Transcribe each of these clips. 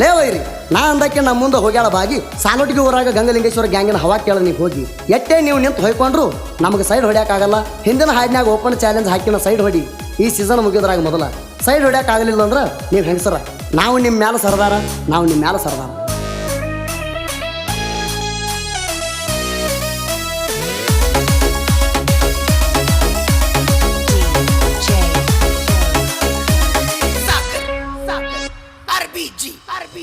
ಲೇ ವೈರಿ, ನಾ ಅಂದಕ್ಕೆ ನಮ್ಮ ಮುಂದೆ ಹೋಗ್ಯಾಳ ಬಾಗಿ ಸಾಲೋಟಿಗೆ ಊರಾಗ ಗಂಗಲಿಂಗೇಶ್ವರ ಗ್ಯಾಂಗಿನ ಹವಾ ಕೇಳ ನೀವು ಹೋಗಿ. ಎಟ್ಟೆ ನೀವು ನಿಂತು ಹೊಯ್ಕೊಂಡ್ರು, ನಮಗೆ ಸೈಡ್ ಹೊಡ್ಯಾಕಾಗಲ್ಲ. ಹಿಂದಿನ ಹಾಡಿನಾಗ ಓಪನ್ ಚಾಲೆಂಜ್ ಹಾಕಿನ ಸೈಡ್ ಹೊಡಿ. ಈ ಸೀಸನ್ ಮುಗಿದ್ರಾಗ ಮೊದಲ. ಸೈಡ್ ಹೊಡ್ಯಾಕಾಗಲಿಲ್ಲ ಅಂದ್ರೆ ನೀವು ಹೆಂಗಸರ? ನಾವು ನಿಮ್ಮ ಮ್ಯಾಲ ಸರ್ದಾರ, ನಾವು ನಿಮ್ಮ ಮ್ಯಾಲ ಸರ್ದಾರ.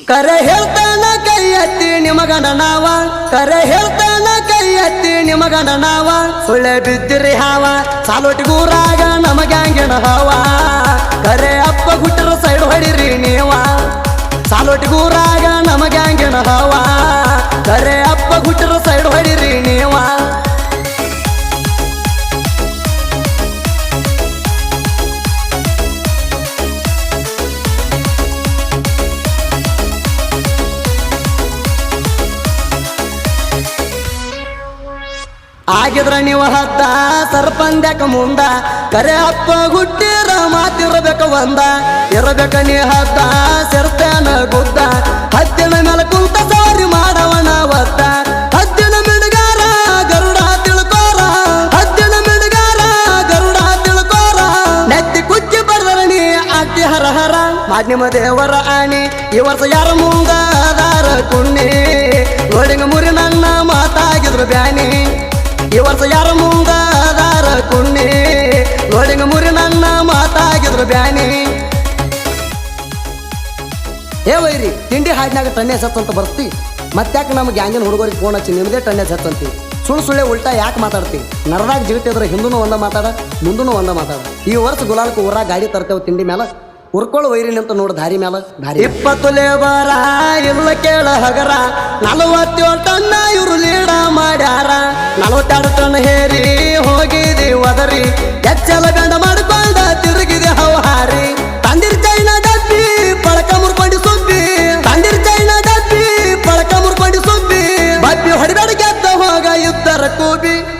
ಕರೆ ಹೇಳ್ತಾನ ಕೈ ಎತ್ತಿ ನಿಮಗನ ನಾವ. ಕರೆ ಹೇಳ್ತಾನ ಕೈ ಎತ್ತಿ ನಿಮಗನ ನಾವ. ಸುಳ್ಳೆ ಬಿದ್ದಿರಿ ಹಾವ. ಸಾಲೋಟಿಗೂರಾಗ ನಮಗ್ಯಾಂಗಿನ ಹಾವ. ಕರೆ ಅಪ್ಪ ಗುಟ್ಟರ ಸೈಡ್ ಹೊಡಿರಿ ನೀವ. ಸಾಲೋಟಿಗೂರಾಗ ನಮಗ್ಯಾಂಗಿನ ಹಾವ. ಕರೆ ಅಪ್ಪ ಗುಟ್ಟರ ಸೈಡ್ ಹೊಡಿರಿ ನೀವ. ಆಗಿದ್ರ ನೀವು ಹತ್ತ, ಸರ್ಪಂದ್ಯಾಕ ಮುಂದ, ಕರೆ ಅಪ್ಪ ಹುಟ್ಟಿರ ಮಾತಿರಬೇಕ ಒಂದ. ಇರಬೇಕ ನೀ ಹತ್ತ ಸೆರ್ತೇನ ಗುದ್ದ. ಹತ್ತಿನ ಮೇಲೆ ಕುಂತ ಸಾರಿ ಮಾಡವನ ಒತ್ತ. ಹತ್ತಿನ ಮಿಡ್ಗಾರ ಗರುಡ ತಿಳ್ಕೋರ. ಹತ್ತಿನ ಮಿಡ್ಗಾರ ಗರುಡ ತಿಳ್ಕೋರ. ನೆತ್ತಿ ಕುಚ್ಚಿ ಬರ್ದರ ನೀ ಅಟ್ಟಿ ಹರ ಹರ. ಮಾಧ್ಯಮ ದೇವರ ಆಣಿ, ಈ ವರ್ಷ ಯಾರ ಮುಂದ ಅದಾರ ಕುಣ್ಣಿ. ನೋಡಿಂಗ ಮುರಿ ನನ್ನ ಮಾತಾಗಿದ್ರು ಬ್ಯಾನಿ. ಈ ವರ್ಷ ಯಾರ ಮುಂದ ಕುಣ್ಣಿ? ನೋಡಿಂಗ ಮುರಿ ನನ್ನ ಮಾತಾಗಿದ್ರು ಬ್ಯಾನಿ. ಏ ವೈರಿ, ತಿಂಡಿ ಹಾಡಿನಾಗ ಟನ್ನೇಸ್ ಹತ್ತಂತ ಬರ್ತಿ. ಮತ್ತಾಕೆ ನಮ್ಮ ಗ್ಯಾಂಗಿನ ಹುಡುಗರಿಗೆ ಫೋನ್ ಹಚ್ಚಿ ನಿಮ್ಮದೇ ಟನ್ನೇಸ್ ಹತ್ತಂತಿ ಸುಳ್ಳು ಸುಳ್ಳೆ ಉಲ್ಟಾ ಯಾಕೆ ಮಾತಾಡ್ತಿ? ನರದಾಗ ಜಿಗಿಟ್ಟಿದ್ರೆ ಹಿಂದೂ ಒಂದ ಮಾತಾಡ ಮುಂದೂ ಒಂದ ಮಾತಾಡ. ಈ ವರ್ಷ ಗುಲಾಲ್ಕ ಊರಾಗ ಗಾಡಿ ತರ್ತೇವೆ ತಿಂಡಿ ಮೇಲೆ ಉರ್ಕೊಳ್ಳು ವೈರಿ ನಿಂತ ನೋಡು ದಾರಿ ಮ್ಯಾಲ, ದಾರಿ ಇಪ್ಪತ್ತು ಲೇಬರ ಇಲ್ಲ ಕೇಳ ಹಗರ, ನಲವತ್ತೇಳು ಟನ್ನ ಇವರು ಲೀಡ ಮಾಡ್ಯಾರ. ನಲವತ್ತೆರಡು ಟನ್ ಹೇರಿ ಹೋಗಿದಿ ಒದರಿ, ಎಚ್ಚಲ ಗಂಡ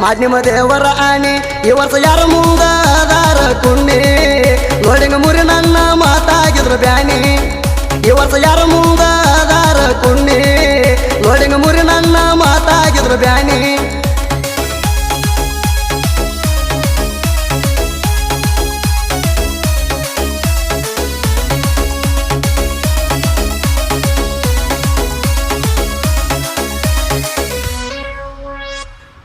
ಮಾಧ್ಯಮ ದೇವರ ಆಣೆ, ಈ ವರ್ಷ ಯಾರ ಮುಂದ ಅದಾರ ಕುಣ್ಣಿ? ನೋಡಿಂಗ ಮುರಿ ನನ್ನ ಮಾತಾಗಿದ್ರು ಬ್ಯಾನಿ ಈ ವರ್ಷ ಯಾರ ಮುಂದ ಅದಾರ ಕುಣ್ಣಿ? ನೋಡಿಂಗ ಮುರಿ ನನ್ನ ಮಾತಾಗಿದ್ರು ಬ್ಯಾನಿ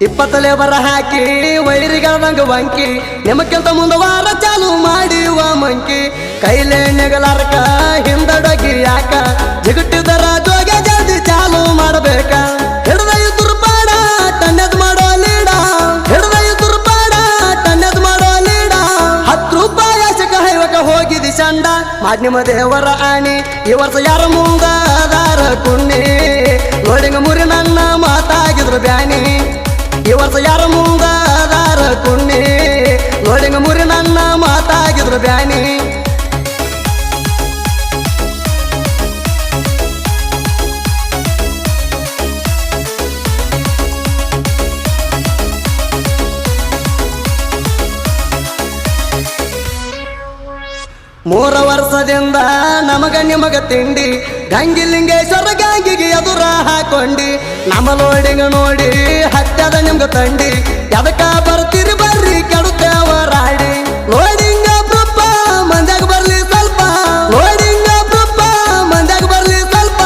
ಇಪ್ಪತ್ತಲೇ ಬರ ಹಾಕಿ ವೈರಿಗಳದಂಗ ವಂಕಿ ನಿಮಕ್ಕಿಂತ ಮುಂದೆ ವಾರ ಚಾಲು ಮಾಡಿವ ಮಂಕಿ. ಕೈಲೆ ನೆಗಲಾರಕ, ಹಿಂದಡಗಿ ಯಾಕ? ಜಿಗುಟ್ಟಿದ ಜೋಗ ಜಲ್ದಿ ಚಾಲು ಮಾಡಬೇಕ? ಹಿಡ್ದ ತುರ್ಪಾಡ ತನ್ನದ್ ಮಾಡೋ ಲೀಡ. ಹಿಡ್ದ ತುರ್ಪಾಡ ತನ್ನದ್ ಮಾಡೋ ಲೀಡ. ಹತ್ತು ರೂಪಾಯಿ ಆಶಕ ಹೈವಕ ಹೋಗಿದಿ ಚಂಡ. ಮಾಧ್ಯಮ ದೇವರ ಆಣಿ, ಈ ವರ್ಷ ಯಾರ ಮುಂದಾದಾರ ಕುಣ್ಣಿ. ನೋಡಿಂಗ ಮುರಿ ನನ್ನ ಮಾತಾಗಿದ್ರು ಬ್ಯಾನಿ. ವರ್ಷ ಯಾರ ಮುಂದಾದಾರ ಕುಣ್ಣಿ? ನೋಡಿಂಗ ಮುರಿ ನನ್ನ ಮಾತಾಗಿದ್ರು ಬ್ಯಾನಿ. ಮೂರ ವರ್ಷದಿಂದ ನಮಗ ನಿಮಗ ತಿಂಡಿ ಗಂಗಿಲಿಂಗೇಶ್ವರ ಗಂಗಿಗೆ ಎದುರ ಹಾಕೊಂಡಿ. ನಮ್ಮ ಲೋಡಿಂಗ ನೋಡಿ ಹತ್ತದ ನಿಮ್ಗ ತಂಡಿ, ಎದಕ ಬರ್ತೀರಿ ಬರ್ರಿ ಕೆಡುತ್ತೇವರಾಡಿ ಲೋಡಿಂಗ ಪ್ರಪ್ಪ, ಮಂದ್ಯಾಗ ಬರ್ಲಿ ಸ್ವಲ್ಪ. ಲೋಡಿಂಗ ಪ್ರಪ್ಪ, ಮಂದ್ಯಾಗ ಬರ್ಲಿ ಸ್ವಲ್ಪ.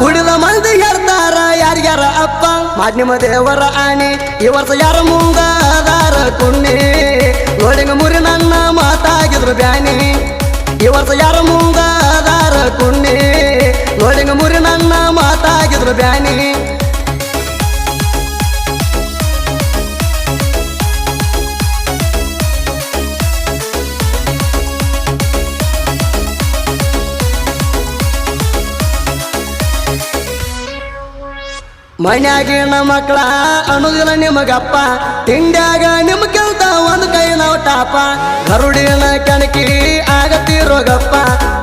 ಕುಡಿದ ಮಂದಿ ಹೇಳ್ತಾರ ಯಾರ್ಯಾರ ಅಪ್ಪ. ಮಾಧ್ಯಮ ದೇವರ ಆಣಿ, ಈ ವರ್ಷ ಯಾರ ಮುಂದಾದಾರ ಕುಣ್ಣಿ. ಲೋಡಿಂಗ ಮುರಿ ನನ್ನ ಮಾತಾಗಿದ್ರು ಬ್ಯಾನಿ. ಈ ವರ್ಷ ಯಾರ ಮುಂಗಾದಾರ ಕುಣ್ಣಿ ನೋಡಿಂಗ ಮುರಿ ನನ್ನ ಮಾತಾಗಿದ್ರು ಬ್ಯಾನಿ. ಮನ್ಯಾಗಿನ ಮಕ್ಕಳ ಅನುದಿಲ್ಲ ನಿಮಗಪ್ಪ. ತಿಂಡ್ಯಾಗ ನಿಮ್ ಕೆಲ್ತ ಒಂದ್ ಕೈ ನಾವು ಟಾಪ. ಗರುಡಿನ ಕಣಕಿ ಆಗತ್ತಿರೋಗಪ್ಪ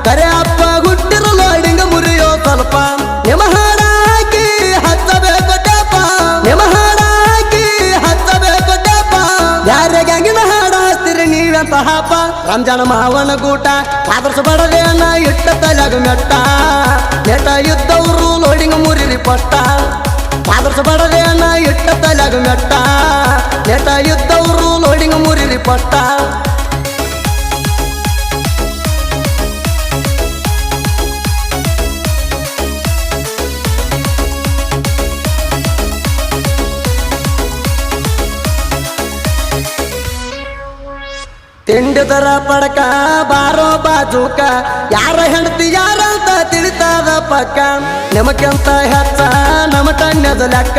ಕರೆ ಅಪ್ಪ ಗುಟ್ಟಿರು ಲೋಡಿಂಗ ಮುರಿಯೋ ಸ್ವಲ್ಪ. ನಿಮ್ಮ ಹತ್ತಬೇಕು ಹಚ್ಚಬೇಕು ನಿಮ್ಮ ಹಾಡ ಹಾಕಿ ಹಚ್ಚಬೇಕು ಟೇಪ. ಯಾರ ಗ್ಯಾಂಗಿನ ಹಾಡ ಹಚ್ತೀರಿ ನೀವೆಂತ ಹಾಪ? ರಂಜಾನ ಮಾವನ ಗೂಟ, ಆದರ್ಶ ಬಡದೇನ ಇಟ್ಟ ತಲೆಗ ಮೆಟ್ಟ. ನೆಟ ಪಟ್ಟ. ಆದರ್ಶ ಅನ್ನ ಇಟ್ಟ ತಲೆಗ ಮೆಟ್ಟ ನೆಟ್ಟ ಇದ್ದವರು ಲೋಡಿಂಗ್ ಮುರಿರಿ ಪಟ್ಟ. ತಿಂಡಿದರ ಪಡಕ, ಬಾರೋ ಬಾಜೂಕ, ಯಾರ ಹೆಂಡತಿ ಯಾರಂತ ತಿಳಿತಾದ ಪಕ್ಕ. ನಿಮಕ್ಕಿಂತ ಹೆಚ್ಚ, ನಮ್ಮ ಟನ್ಯದ ಲೆಕ್ಕ.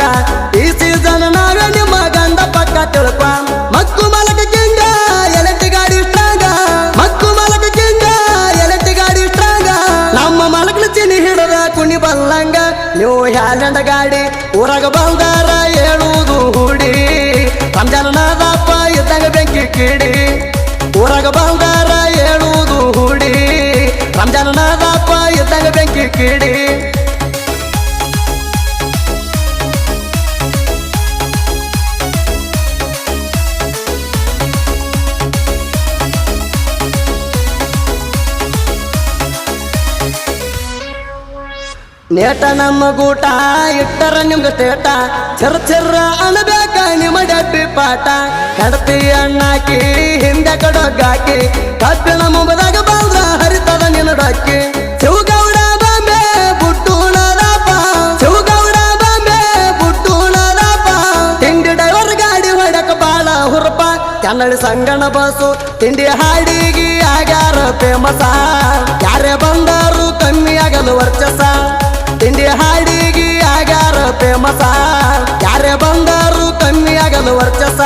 ಈ ಸೀಸನ್ ನಾವೇ ನಿಮ್ಮ ಗಂಡ ಪಕ್ಕ ತಿಳ್ಕ ಕಿಡಿ. ನೇಟ ನಮ್ಮ ಗೂಟ, ಇಟ್ಟರ ನಿಮ್ಗೆ ತೇಟ. ಚರ ಚರ್ರ ಅಣಬೇಕ ನಿಮ್ಮ ಡಬ್ಬಿ ಪಾಟ ಕಡತಿ ಅಣ್ಣಾಕಿ ಹಿಂದೆ ಕಡೋಗಾಕಿ ಕಬ್ಬಿಣ ಮುಂಬದಾಗ ಬಂದ್ರ ಹರಿತದ ನಿನ್ನ ಡಕ್ಕಿ ಕನ್ನಡಿ ಸಂಗಣ ಬಸ್ಸು ತಿಂಡಿ ಹಾಡಿಗಿ ಆಗ್ಯಾರ ಫೇಮಸ ಯಾರೇ ಬಂದರು ಕಮ್ಮಿ ಆಗಲು ವರ್ಚಸ ತಿಂಡಿ ಹಾಡಿಗಿ ಆಗ್ಯಾರ ಫೇಮಸ ಯಾರೇ ಬಂದರು ಕಮ್ಮಿ ಆಗಲು ವರ್ಚಸ